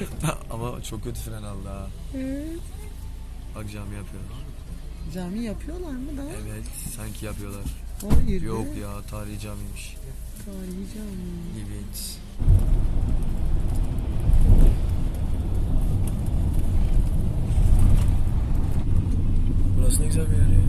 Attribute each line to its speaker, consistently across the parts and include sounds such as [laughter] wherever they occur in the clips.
Speaker 1: [laughs] Ama çok kötü fren aldı ha. Bak cami yapıyor.
Speaker 2: Cami yapıyorlar mı daha?
Speaker 1: Evet sanki yapıyorlar.
Speaker 2: Hayır. be.
Speaker 1: Yok ya tarihi camiymiş.
Speaker 2: Tarihi cami.
Speaker 1: Evet. Burası ne güzel bir yer ya.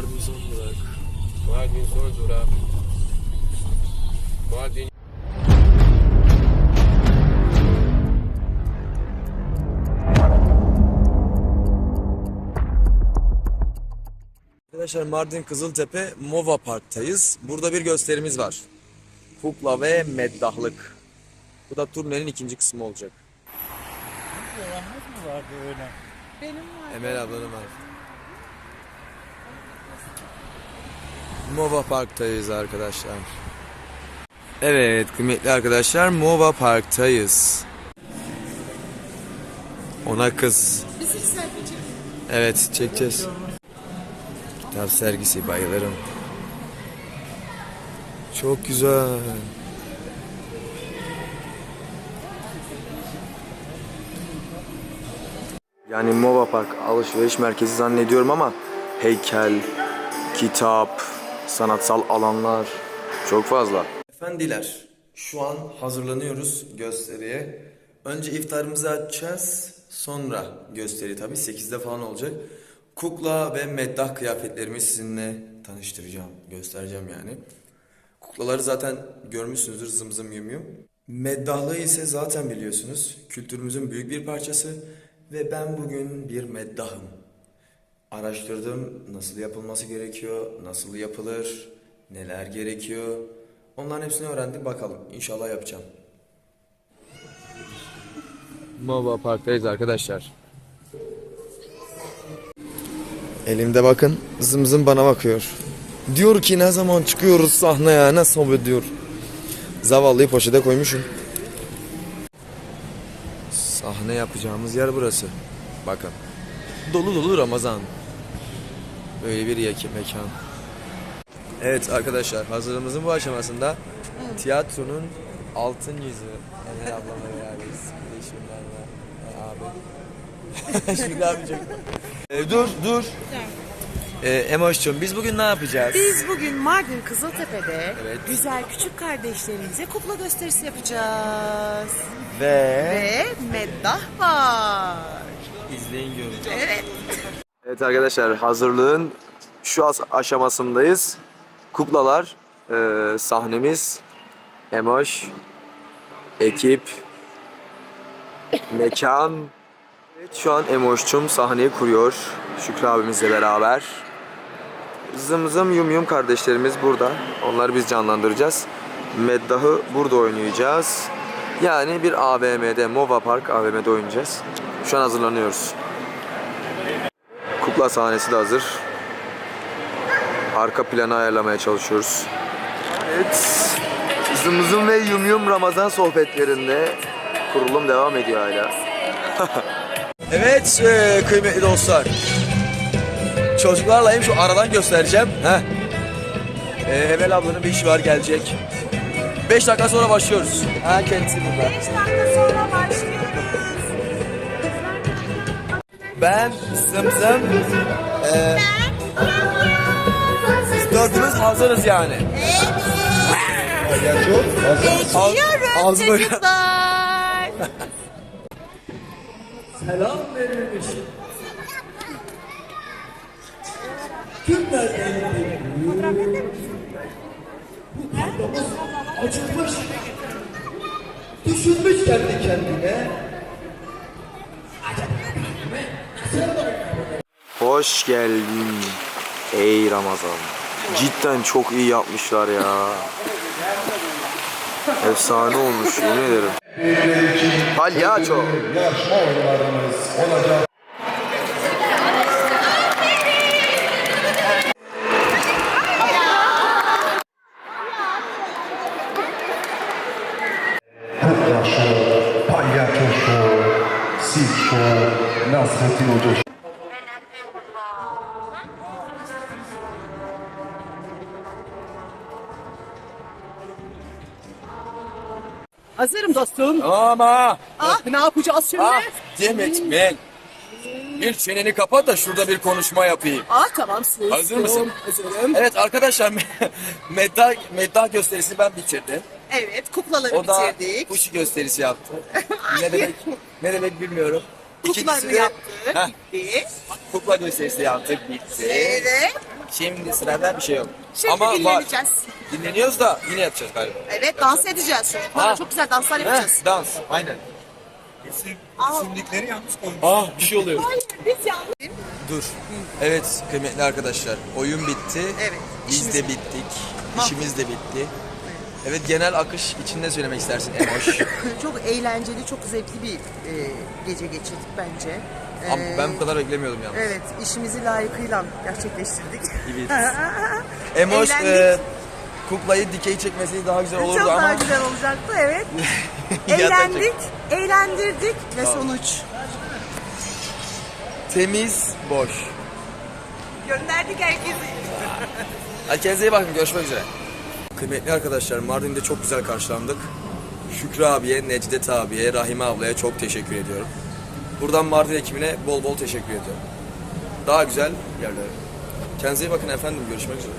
Speaker 1: Mardin son durak.
Speaker 3: Mardin son durak. Mardin
Speaker 1: Arkadaşlar Mardin Kızıltepe Mova Park'tayız. Burada bir gösterimiz var. Kukla ve meddahlık. Bu da turnenin ikinci kısmı olacak.
Speaker 2: Benim var.
Speaker 1: Emel ablanın var. Mova Park'tayız arkadaşlar. Evet kıymetli arkadaşlar Mova Park'tayız. Ona kız.
Speaker 2: Biz hiç selfie çekelim.
Speaker 1: Evet çekeceğiz. Kitap sergisi bayılırım. Çok güzel. Yani Mova Park alışveriş merkezi zannediyorum ama heykel, kitap, sanatsal alanlar çok fazla. Efendiler, şu an hazırlanıyoruz gösteriye. Önce iftarımızı açacağız. Sonra gösteri tabii 8'de falan olacak. Kukla ve meddah kıyafetlerimi sizinle tanıştıracağım, göstereceğim yani. Kuklaları zaten görmüşsünüzdür zım zım yum yum. Meddahlığı ise zaten biliyorsunuz. Kültürümüzün büyük bir parçası. Ve ben bugün bir meddahım. Araştırdım nasıl yapılması gerekiyor, nasıl yapılır, neler gerekiyor. Onların hepsini öğrendim bakalım. İnşallah yapacağım. Mova Park'tayız arkadaşlar. Elimde bakın zım zım bana bakıyor. Diyor ki ne zaman çıkıyoruz sahneye ne sohbet diyor. Zavallıyı poşete koymuşum. Sahne yapacağımız yer burası. Bakın. Dolu dolu Ramazan. Böyle bir yeki mekan. Evet arkadaşlar hazırlığımızın bu aşamasında tiyatronun altın yüzü. Emel ablamla beraberiz. Bir de Şükran var. Abi. Şükran abi çok. Ee, dur dur. Ee, Emoş'cum biz bugün ne yapacağız?
Speaker 2: Biz bugün Mardin Kızıltepe'de
Speaker 1: Evet.
Speaker 2: güzel küçük kardeşlerimize kukla gösterisi yapacağız.
Speaker 1: Ve...
Speaker 2: Ve meddah var.
Speaker 1: İzleyin görün.
Speaker 2: Evet.
Speaker 1: Evet arkadaşlar hazırlığın şu as- aşamasındayız. Kuklalar, e, sahnemiz, Emoş, ekip, mekan. Evet, şu an Emoş'cum sahneyi kuruyor Şükrü abimizle beraber. Zım zım yum yum kardeşlerimiz burada. Onları biz canlandıracağız. Meddah'ı burada oynayacağız. Yani bir AVM'de, Mova Park AVM'de oynayacağız. Şu an hazırlanıyoruz. Kukla sahnesi de hazır. Arka planı ayarlamaya çalışıyoruz. Evet. Zım zım ve yum yum Ramazan sohbetlerinde kurulum devam ediyor hala. [laughs] evet e, kıymetli dostlar. Çocuklarlayım şu aradan göstereceğim. Heh. E, Emel ablanın bir işi var gelecek. 5 dakika sonra başlıyoruz. Ha kendisi burada.
Speaker 2: 5 dakika sonra başlıyoruz.
Speaker 1: Ben Zımzım. Ee, biz dördümüz hazırız yani. Ya çok hazır.
Speaker 2: Bekliyoruz
Speaker 1: Ağzıma-
Speaker 2: çocuklar.
Speaker 4: selam verilmiş. Kimler elinde Bu kandamız acıkmış. Düşünmüş kendi kendine.
Speaker 1: Hoş geldin ey Ramazan. Cidden çok iyi yapmışlar ya. Efsane olmuş yemin ederim. Palyaço.
Speaker 5: yarışma oyunlarımız olacak. Palyaço Silk Show Nasrettin Hoca
Speaker 2: Hazırım dostum.
Speaker 1: Ama
Speaker 2: Ah ne yapacağız şimdi?
Speaker 1: ah Demet ben. Bir çeneni kapat da şurada bir konuşma yapayım.
Speaker 2: Ah tamam sus.
Speaker 1: Hazır mısın?
Speaker 2: Hazırım.
Speaker 1: Evet arkadaşlar [laughs] meddah, meddah gösterisini ben bitirdim.
Speaker 2: Evet kuklaları
Speaker 1: O da
Speaker 2: bitirdik.
Speaker 1: kuşu gösterisi yaptı. [laughs] ne demek ne demek bilmiyorum.
Speaker 2: Kuklalarını
Speaker 1: de-
Speaker 2: yaptık.
Speaker 1: Heh,
Speaker 2: Bitti.
Speaker 1: kukla gösterisi yaptık bitti.
Speaker 2: Evet.
Speaker 1: Şimdi sırada bir şey yok.
Speaker 2: Şimdi
Speaker 1: Ama var.
Speaker 2: dinleneceğiz.
Speaker 1: Dinleniyoruz da yine yapacağız galiba.
Speaker 2: Evet dans edeceğiz. Çocuklarla
Speaker 1: Ha.
Speaker 2: çok güzel danslar yapacağız.
Speaker 1: Heh, dans aynen.
Speaker 6: Simlikleri yanlış koymuş.
Speaker 1: Ah bir şey oluyor.
Speaker 2: Hayır biz yanlış.
Speaker 1: Dur. Evet kıymetli arkadaşlar oyun bitti.
Speaker 2: Evet,
Speaker 1: Biz
Speaker 2: işimiz
Speaker 1: de
Speaker 2: bitti.
Speaker 1: bittik. İşimiz de bitti. Evet genel akış içinde söylemek istersin Emoş. [laughs]
Speaker 2: Çok eğlenceli, çok zevkli bir e, gece geçirdik bence.
Speaker 1: Ama ben bu kadar beklemiyordum yalnız.
Speaker 2: Evet, işimizi layıkıyla gerçekleştirdik.
Speaker 1: Evet. [laughs] Emoş e, kuklayı dikey çekmesi daha güzel olurdu
Speaker 2: Çok
Speaker 1: ama
Speaker 2: daha güzel olacaktı, evet. [laughs] Eğlendik, eğlendirdik ve
Speaker 1: Tamam.
Speaker 2: sonuç.
Speaker 1: temiz, boş.
Speaker 2: Gönderdik herkesi.
Speaker 1: Kendinize iyi bakın. Görüşmek üzere. Kıymetli arkadaşlar Mardin'de çok güzel karşılandık. Şükrü abiye, Necdet abiye, Rahime ablaya çok teşekkür ediyorum. Buradan Mardin ekibine bol bol teşekkür ediyorum. Daha güzel yerlere. Kendinize iyi bakın efendim. Görüşmek üzere.